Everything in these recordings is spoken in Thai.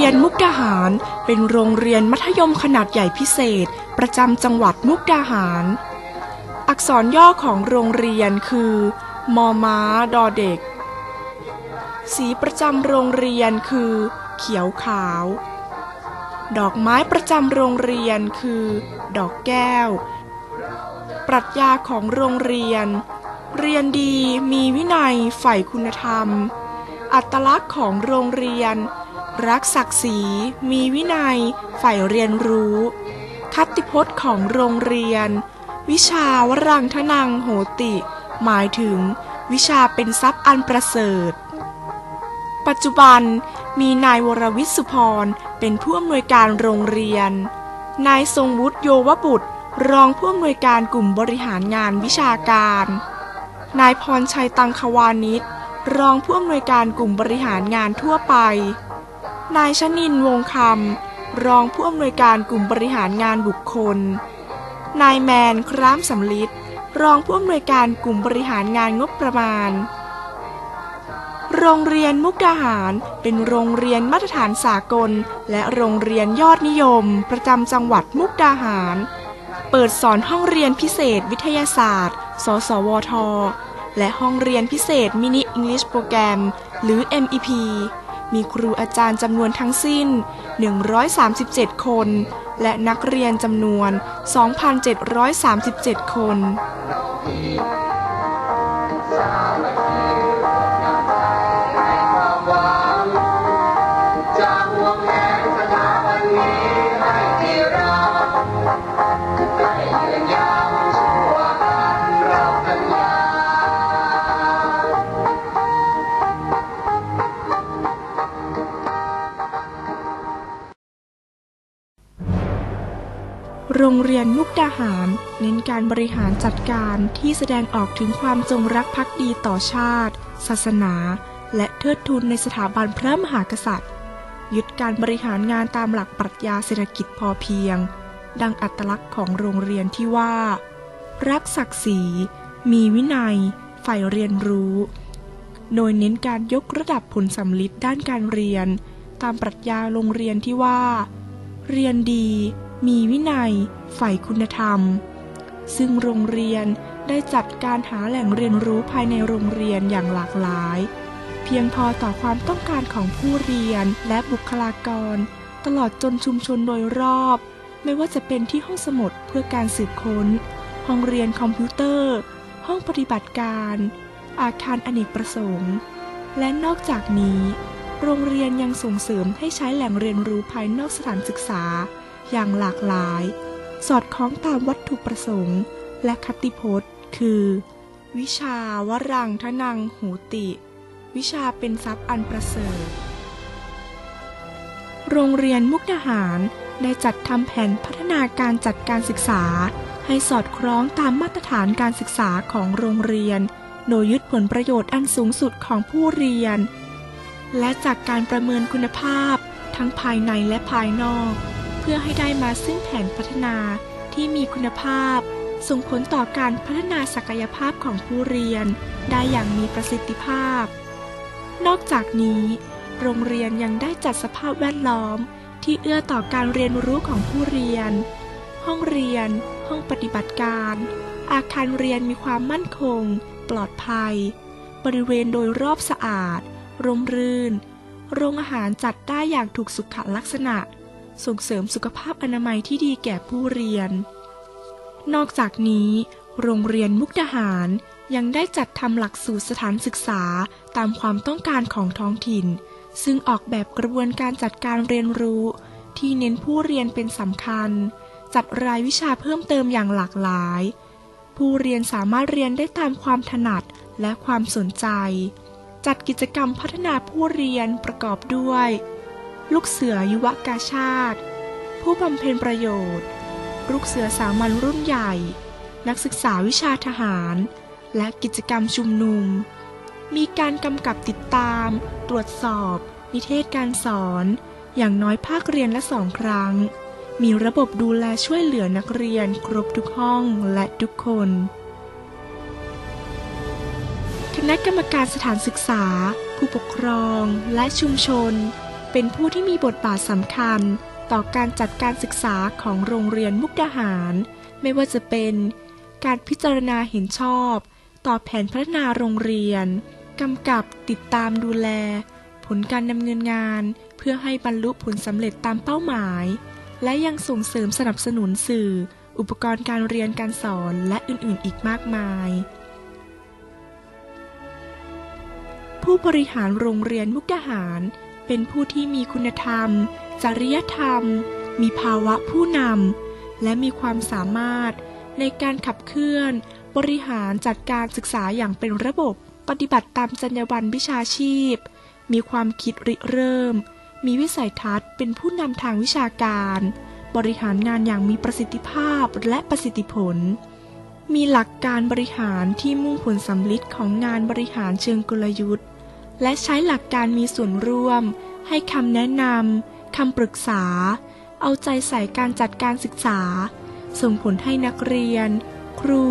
เรียนมุกดาหาร เป็นโรงเรียนมัธยมขนาดใหญ่พิเศษ ประจำจังหวัดมุกดาหาร อักษรย่อของโรงเรียนคือ มอม้า ดอเด็ก สีประจำโรงเรียนคือ เขียวขาว ดอกไม้ประจำโรงเรียนคือ ดอกแก้ว ปรัชญาของโรงเรียน เรียนดีมีวินัยใฝ่คุณธรรม อัตลักษณ์ของโรงเรียน รักศักดิ์ศรี มีวินัย ใฝ่เรียนรู้ คัติพจน์ของโรงเรียน วิชาวรังทนังโหติ หมายถึง วิชาเป็นทรัพย์อันประเสริฐ ปัจจุบันมีนายวรวิศสุพรเป็นผู้อำนวยการโรงเรียน นายทรงวุฒิโยวบุตร รองผู้อำนวยการกลุ่มบริหารงานวิชาการ นายพรชัยตังควานิชรองผู้อำนวยการกลุ่มบริหารงานทั่วไป นายชนินวงคำ รองผู้อำนวยการกลุ่มบริหารงานบุคคล นายแมนครามสำลิดรองผู้อำนวยการกลุ่มบริหารงานงบประมาณ โรงเรียนมุกดาหารเป็นโรงเรียนมาตรฐานสากล และโรงเรียนยอดนิยม ประจำจังหวัดมุกดาหาร เปิดสอนห้องเรียนพิเศษวิทยาศาสตร์ สสวท และห้องเรียนพิเศษมินิอังกฤษโปรแกรม หรือ MEP มีครูอาจารย์จำนวนทั้งสิ้น 137 คน และนักเรียนจำนวน 2,737 คนจากวงแหวนสถาบันนี้ให้ที่เราได้ยืนยา ยนมุกดาหาร เน้นการบริหารจัดการที่แสดงออกถึงความจงรักภักดีต่อชาติ ศาสนา และเทิดทูนในสถาบันพระมหากษัตริย์ ยึดการบริหารงานตามหลักปรัชญาเศรษฐกิจพอเพียง ดังอัตลักษณ์ของโรงเรียนที่ว่า รักศักดิ์ศรี มีวินัย ใฝ่เรียนรู้ โดยเน้นการยกระดับผลสำลิดด้านการเรียน ตามปรัชญาโรงเรียนที่ว่า เรียนดี มีวินัย ใฝ่คุณธรรม ซึ่งโรงเรียนได้จัดการหาแหล่งเรียนรู้ภายในโรงเรียนอย่างหลากหลาย เพียงพอต่อความต้องการของผู้เรียนและบุคลากร ตลอดจนชุมชนโดยรอบ ไม่ว่าจะเป็นที่ห้องสมุดเพื่อการสืบค้น ห้องเรียนคอมพิวเตอร์ ห้องปฏิบัติการ อาคารอเนกประสงค์ และนอกจากนี้ โรงเรียนยังส่งเสริมให้ใช้แหล่งเรียนรู้ภายนอกสถานศึกษา อย่างหลากหลาย สอดคล้องตามวัตถุประสงค์ และคติพจน์ คือ วิชาวรังทนังหูติ วิชาเป็นทรัพย์อันประเสริฐ โรงเรียนมุกดาหารได้จัดทำแผนพัฒนาการจัดการศึกษา ให้สอดคล้องตามมาตรฐานการศึกษาของโรงเรียน โดยยึดผลประโยชน์อันสูงสุดของผู้เรียน และจากการประเมินคุณภาพทั้งภายในและภายนอก พื่อให้ได้มาซึ่งแผนพัฒนาที่มีคุณภาพ ส่งผลต่อการพัฒนาศักยภาพของผู้เรียน ได้อย่างมีประสิทธิภาพ นอกจากนี้ โรงเรียนยังได้จัดสภาพแวดล้อม ที่เอื้อต่อการเรียนรู้ของผู้เรียน ห้องเรียน ห้องปฏิบัติการ อาคารเรียนมีความมั่นคง ปลอดภัย บริเวณโดยรอบสะอาด ร่มรื่น โรงอาหารจัดได้อย่างถูกสุขลักษณะ ส่งเสริมสุขภาพอนามัยที่ดีแก่ผู้เรียน นอกจากนี้ โรงเรียนมุกดาหารยังได้จัดทำหลักสูตรสถานศึกษาตามความต้องการของท้องถิ่น ซึ่งออกแบบกระบวนการจัดการเรียนรู้ ที่เน้นผู้เรียนเป็นสำคัญ จัดรายวิชาเพิ่มเติมอย่างหลากหลาย ผู้เรียนสามารถเรียนได้ตามความถนัดและความสนใจ จัดกิจกรรมพัฒนาผู้เรียนประกอบด้วย ลูกเสือยุวกาชาติ ผู้บำเพ็ญประโยชน์ ลูกเสือสามัญรุ่นใหญ่ นักศึกษาวิชาทหาร และกิจกรรมชุมนุม มีการกำกับติดตาม ตรวจสอบ นิเทศการสอน อย่างน้อยภาคเรียนละสองครั้ง มีระบบดูแลช่วยเหลือนักเรียนครบทุกห้องและทุกคนคณะกรรมการสถานศึกษา ผู้ปกครองและชุมชน เป็นผู้ที่มีบทบาทสำคัญ ต่อการจัดการศึกษาของโรงเรียนมุกดาหาร ไม่ว่าจะเป็น การพิจารณาเห็นชอบ ต่อแผนพัฒนาโรงเรียนกำกับติดตามดูแล ผลการดำเนินงาน เพื่อให้บรรลุผลสำเร็จตามเป้าหมาย และยังส่งเสริมสนับสนุนสื่อ อุปกรณ์การเรียนการสอนและอื่นๆ อีกมากมาย ผู้บริหารโรงเรียนมุกดาหาร เป็นผู้ที่มีคุณธรรม จริยธรรม มีภาวะผู้นำ และมีความสามารถในการขับเคลื่อน บริหารจัดการศึกษาอย่างเป็นระบบ ปฏิบัติตามจรรยาบรรณวิชาชีพ มีความคิดริเริ่ม มีวิสัยทัศน์เป็นผู้นำทางวิชาการ บริหารงานอย่างมีประสิทธิภาพและประสิทธิผล มีหลักการบริหารที่มุ่งผลสำลิดของงานบริหารเชิงกลยุทธ์ และใช้หลักการมีส่วนร่วม ให้คำแนะนำคำปรึกษา เอาใจใส่การจัดการศึกษา ส่งผลให้นักเรียน ครู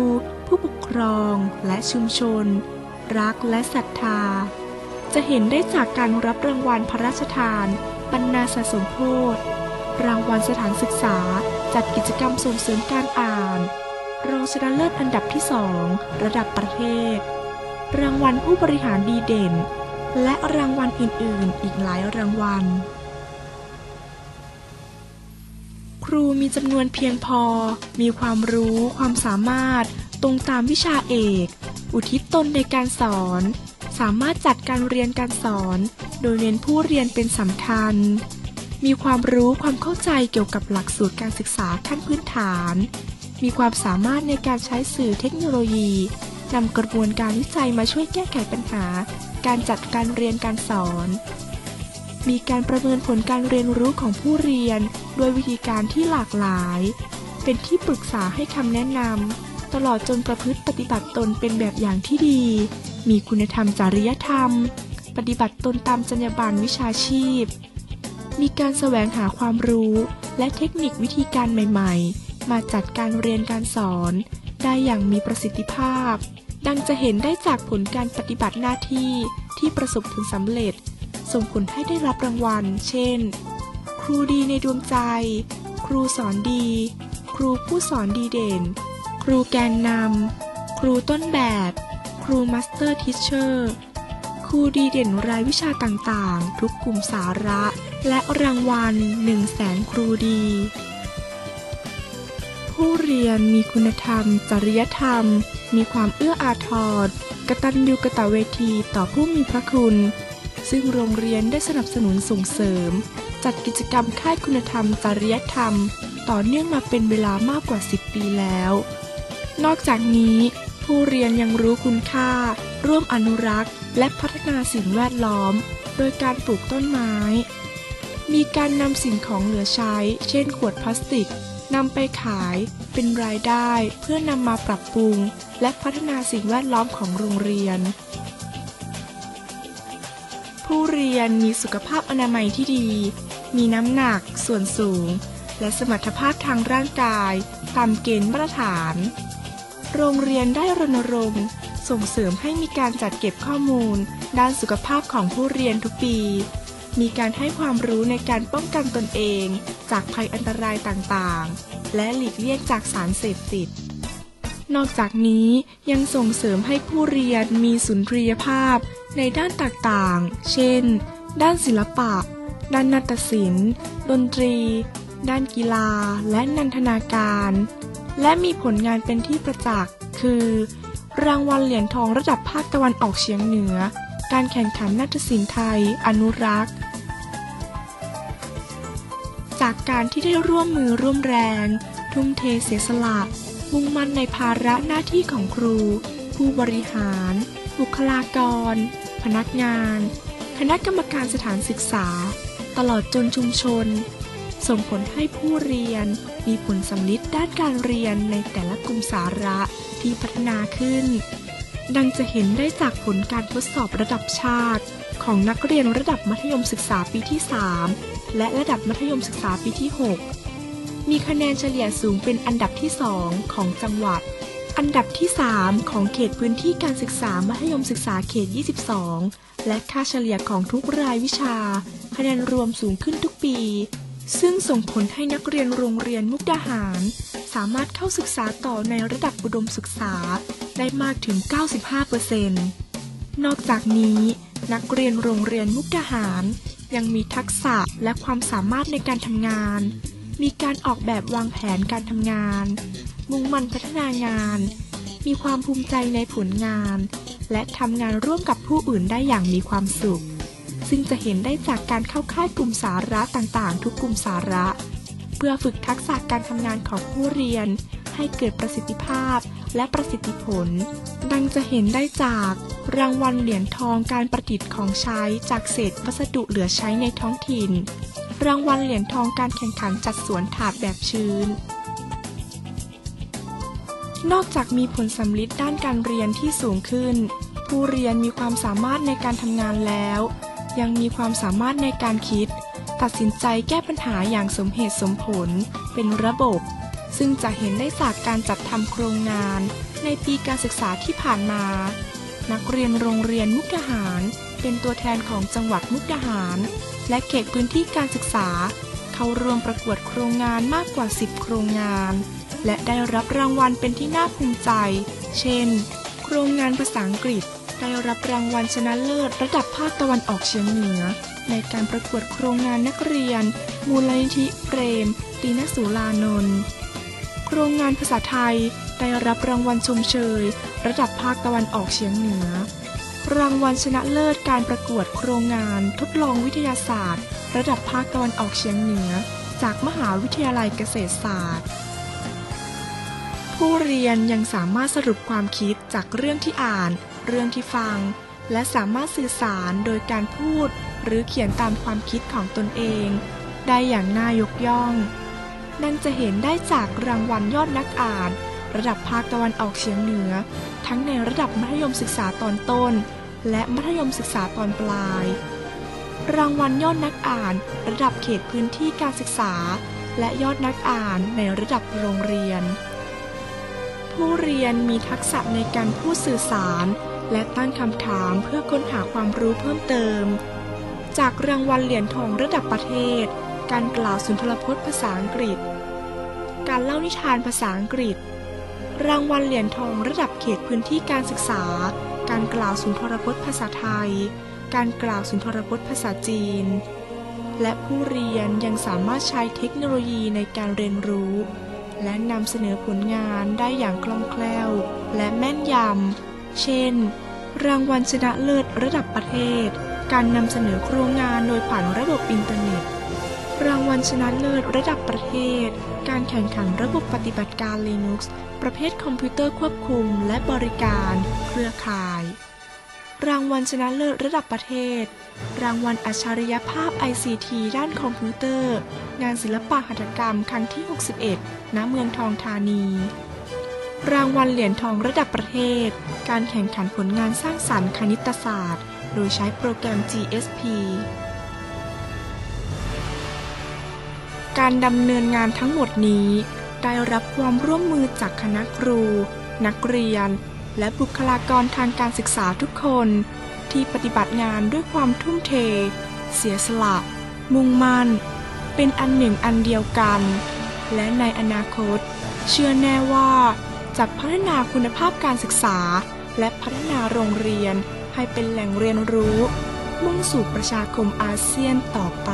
ผู้ปกครอง และชุมชน รักและศรัทธา จะเห็นได้จากการรับรางวัลพระราชทานบรรณาสะสมโพธิรางวัลสถานศึกษาจัดกิจกรรมส่งเสริมการอ่าน รองชนะเลิศอันดับที่สองระดับประเทศ รางวัลผู้บริหารดีเด่น และรางวัลอื่น ๆ อีกหลายรางวัล ครูมีจำนวนเพียงพอ มีความรู้ ความสามารถ ตรงตามวิชาเอก อุทิศตนในการสอน สามารถจัดการเรียนการสอน โดยเน้นผู้เรียนเป็นสำคัญ มีความรู้ความเข้าใจเกี่ยวกับหลักสูตรการศึกษาขั้นพื้นฐาน มีความสามารถในการใช้สื่อเทคโนโลยีนำกระบวนการวิจัยมาช่วยแก้ไขปัญหา การจัดการเรียนการสอน มีการประเมินผลการเรียนรู้ของผู้เรียนด้วยวิธีการที่หลากหลาย เป็นที่ปรึกษาให้คำแนะนำตลอดจนประพฤติปฏิบัติตนเป็นแบบอย่างที่ดี มีคุณธรรมจริยธรรม ปฏิบัติตนตามจรรยาบรรณวิชาชีพ มีการแสวงหาความรู้และเทคนิควิธีการใหม่ ๆ มาจัดการเรียนการสอน ได้อย่างมีประสิทธิภาพ ดังจะเห็นได้จากผลการปฏิบัติหน้าที่ที่ประสบผลสำเร็จ ส่งผลให้ได้รับรางวัล เช่น ครูดีในดวงใจ ครูสอนดี ครูผู้สอนดีเด่น ครูแกนนำ ครูต้นแบบ ครูมาสเตอร์ทิชเชอร์ ครูดีเด่นรายวิชาต่างๆ ทุกกลุ่มสาระ และรางวัล 1 0 0 0 0แสนครูดี ผู้เรียนมีคุณธรรม จริยธรรม มีความเอื้ออาทรกตัญญูกะตเวทีต่อผู้มีพระคุณ ซึ่งโรงเรียนได้สนับสนุนส่งเสริม จัดกิจกรรมค่ายคุณธรรม จริยธรรม ต่อเนื่องมาเป็นเวลามากกว่า 10 ปีแล้ว นอกจากนี้ ผู้เรียนยังรู้คุณค่า ร่วมอนุรักษ์ และพัฒนาสิ่งแวดล้อม โดยการปลูกต้นไม้ มีการนำสิ่งของเหลือใช้ เช่น ขวดพลาสติก นำไปขายเป็นรายได้เพื่อนำมาปรับปรุง และพัฒนาสิ่งแวดล้อมของโรงเรียน ผู้เรียนมีสุขภาพอนามัยที่ดี มีน้ำหนัก ส่วนสูง และสมรรถภาพทางร่างกาย ตามเกณฑ์มาตรฐาน โรงเรียนได้รณรงค์ส่งเสริมให้มีการจัดเก็บข้อมูล ด้านสุขภาพของผู้เรียนทุกปี มีการให้ความรู้ในการป้องกันตนเอง จากภัยอันตรายต่างๆ และหลีกเลี่ยงจากสารเสพติด นอกจากนี้ยังส่งเสริมให้ผู้เรียนมีสุนทรียภาพในด้านต่างๆ เช่น ด้านศิลปะ ด้านนาฏศิลป์ ดนตรี ด้านกีฬา และนันทนาการ และมีผลงานเป็นที่ประจักษ์ คือ รางวัลเหรียญทองระดับภาคตะวันออกเฉียงเหนือ การแข่งขันนาฏศิลป์ไทย อนุรักษ์ จากการที่ได้ร่วมมือร่วมแรง ทุ่มเทเสียสละมุ่งมั่นในภาระหน้าที่ของครู ผู้บริหาร บุคลากร พนักงาน คณะกรรมการสถานศึกษา ตลอดจนชุมชน ส่งผลให้ผู้เรียนมีผลสำลิดด้านการเรียนในแต่ละกลุ่มสาระที่พัฒนาขึ้น ดังจะเห็นได้จากผลการทดสอบระดับชาติ ของนักเรียนระดับมัธยมศึกษาปีที่ 3 และระดับมัธยมศึกษาปีที่ 6 มีคะแนนเฉลี่ยสูงเป็นอันดับที่ 2 ของจังหวัด อันดับที่ 3 ของเขตพื้นที่การศึกษามัธยมศึกษาเขต 22 และค่าเฉลี่ยของทุกรายวิชา คะแนนรวมสูงขึ้นทุกปี ซึ่งส่งผลให้นักเรียนโรงเรียนมุกดาหาร สามารถเข้าศึกษาต่อในระดับอุดมศึกษาได้มากถึง 95%นอกจากนี้นักเรียนโรงเรียนมุกดาหาร ยังมีทักษะและความสามารถในการทำงาน มีการออกแบบวางแผนการทำงาน มุ่งมั่นพัฒนางาน มีความภูมิใจในผลงาน และทำงานร่วมกับผู้อื่นได้อย่างมีความสุข ซึ่งจะเห็นได้จากการเข้าค่ายกลุ่มสาระต่างๆ ทุกกลุ่มสาระ เพื่อฝึกทักษะการทำงานของผู้เรียน ให้เกิดประสิทธิภาพ และประสิทธิผล ดังจะเห็นได้จากรางวัลเหรียญทองการประดิษฐ์ของใช้จากเศษวัสดุเหลือใช้ในท้องถิ่น รางวัลเหรียญทองการแข่งขันจัดสวนถาดแบบชื้น นอกจากมีผลสำลิดด้านการเรียนที่สูงขึ้น ผู้เรียนมีความสามารถในการทำงานแล้ว ยังมีความสามารถในการคิด ตัดสินใจแก้ปัญหาอย่างสมเหตุสมผล เป็นระบบ ซึ่งจะเห็นได้จากการจัดทำโครงงาน ในปีการศึกษาที่ผ่านมา นักเรียนโรงเรียนมุกดาหาร เป็นตัวแทนของจังหวัดมุกดาหาร และเขตพื้นที่การศึกษา เข้าร่วมประกวดโครงงานมากกว่า 10 โครงงาน และได้รับรางวัลเป็นที่น่าภูมิใจ เช่น โครงงานภาษาอังกฤษ ได้รับรางวัลชนะเลิศระดับภาคตะวันออกเฉียงเหนือ ในการประกวดโครงงานนักเรียน มูลนิธิเปรมตีนสุลานนท์ โครงงานภาษาไทยได้รับรางวัลชมเชย ระดับภาคตะวันออกเฉียงเหนือ รางวัลชนะเลิศการประกวดโครงงานทดลองวิทยาศาสตร์ ระดับภาคตะวันออกเฉียงเหนือ จากมหาวิทยาลัยเกษตรศาสตร์ ผู้เรียนยังสามารถสรุปความคิดจากเรื่องที่อ่าน เรื่องที่ฟัง และสามารถสื่อสารโดยการพูด หรือเขียนตามความคิดของตนเอง ได้อย่างน่ายกย่อง นั่นจะเห็นได้จากรางวัลยอดนักอ่าน ระดับภาคตะวันออกเฉียงเหนือ ทั้งในระดับมัธยมศึกษาตอนต้น และมัธยมศึกษาตอนปลาย รางวัลยอดนักอ่านระดับเขตพื้นที่การศึกษา และยอดนักอ่านในระดับโรงเรียน ผู้เรียนมีทักษะในการพูดสื่อสาร และตั้งคำถามเพื่อค้นหาความรู้เพิ่มเติม จากรางวัลเหรียญทองระดับประเทศ การกล่าวสุนทรพจน์ภาษาอังกฤษ การเล่านิทานภาษาอังกฤษ รางวัลเหรียญทองระดับเขตพื้นที่การศึกษา การกล่าวสุนทรพจน์ภาษาไทย การกล่าวสุนทรพจน์ภาษาจีน และผู้เรียนยังสามารถใช้เทคโนโลยีในการเรียนรู้ และนำเสนอผลงานได้อย่างคล่องแคล่ว และแม่นยำ เช่น รางวัลชนะเลิศระดับประเทศ การนำเสนอโครงงานโดยผ่านระบบอินเทอร์เน็ต รางวัลชนะเลิศระดับประเทศ การแข่งขันระบบปฏิบัติการ Linux ประเภทคอมพิวเตอร์ควบคุมและบริการ เครือข่าย รางวัลชนะเลิศระดับประเทศ รางวัลอัจฉริยภาพ ICT ด้านคอมพิวเตอร์ งานศิลปะหัตถกรรมครั้งที่ 61 ณ เมืองทองธานี รางวัลเหรียญทองระดับประเทศ การแข่งขันผลงานสร้างสรรค์คณิตศาสตร์ โดยใช้โปรแกรม GSP การดำเนินงานทั้งหมดนี้ ได้รับความร่วมมือจากคณะครู นักเรียน และบุคลากรทางการศึกษาทุกคน ที่ปฏิบัติงานด้วยความทุ่มเท เสียสละ มุ่งมั่น เป็นอันหนึ่งอันเดียวกัน และในอนาคต เชื่อแน่ว่าจะพัฒนาคุณภาพการศึกษา และพัฒนาโรงเรียนให้เป็นแหล่งเรียนรู้ มุ่งสู่ประชาคมอาเซียนต่อไป